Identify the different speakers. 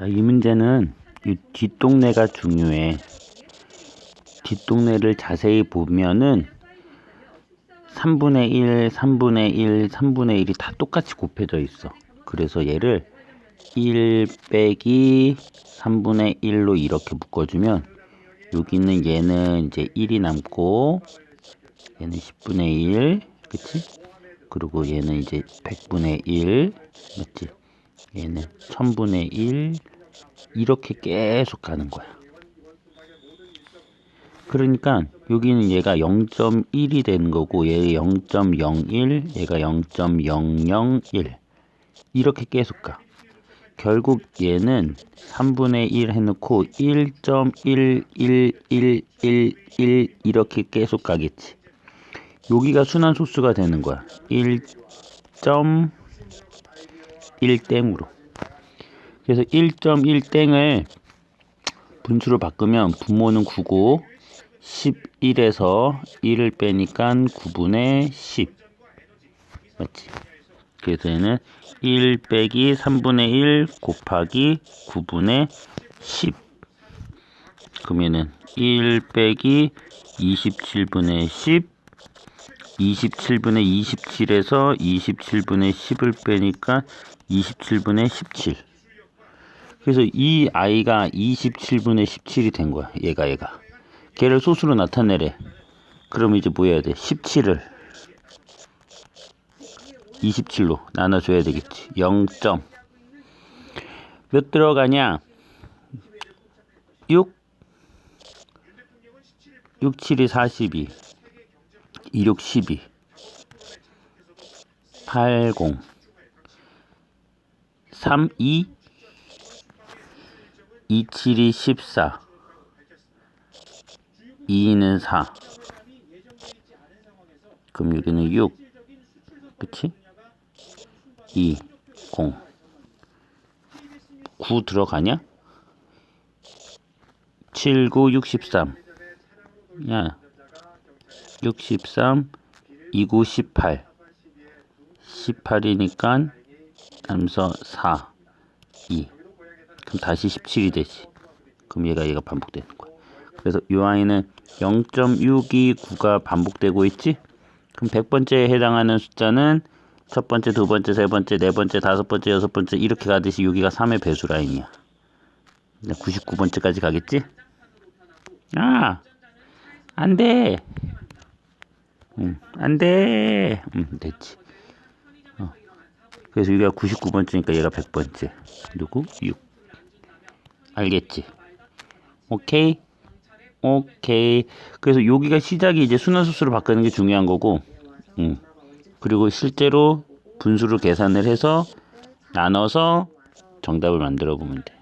Speaker 1: 자, 이 문제는 이 뒷동네가 중요해. 뒷동네를 자세히 보면은 3분의 1, 3분의 1, 3분의 1이 다 똑같이 곱해져 있어. 그래서 얘를 1 빼기 3분의 1로 이렇게 묶어주면 여기 있는 얘는 이제 1이 남고 얘는 10분의 1, 그치? 그리고 얘는 이제 100분의 1, 맞지? 얘는 1000분의 1 이렇게 계속 가는 거야 그러니까 여기는 얘가 0.1이 되는 거고 얘0.01 얘가 0.001 이렇게 계속 가 결국 얘는 3분의 1 해놓고 1.11111 이렇게 계속 가겠지 여기가 순환소수가 되는 거야 1. 1땡으로 그래서 1.1땡을 분수로 바꾸면 분모는 9고 11에서 1을 빼니까 9분의 10 맞지? 그래서 얘는 1 빼기 3분의 1 곱하기 9분의 10 그러면은 1 빼기 27분의 10 27분의 27에서 27분의 10을 빼니까 27분의 17. 그래서 이 아이가 27분의 17이 된 거야. 얘가 얘가. 걔를 소수로 나타내래. 그럼 이제 뭐 해야 돼? 17을 27로 나눠줘야 되겠지. 0. 몇 들어가냐? 6 6, 7이 42 26 12 80 32 2 7 2 14 2는 4 그럼 여기는 6 그치? 2 0 9 들어가냐? 7 9 63야 63 2 9 18 18이니까 남면서4 2 그럼 다시 17이 되지 그럼 얘가 얘가 반복되는 거야 그래서 이 아이는 0.629가 반복되고 있지 그럼 100번째에 해당하는 숫자는 첫 번째, 두 번째, 세 번째, 네 번째, 다섯 번째, 여섯 번째 이렇게 가듯이 여기가 3의 배수 라인이야. 99번째까지 가겠지? 아! 안 돼! 응, 안 돼. 응, 됐지. 어. 그래서 여기가 99번째니까 얘가 100번째. 누구? 6. 알겠지? 오케이? 오케이. 그래서 여기가 시작이 이제 순환수수로 바꾸는 게 중요한 거고, 응. 그리고 실제로 분수를 계산을 해서 나눠서 정답을 만들어 보면 돼.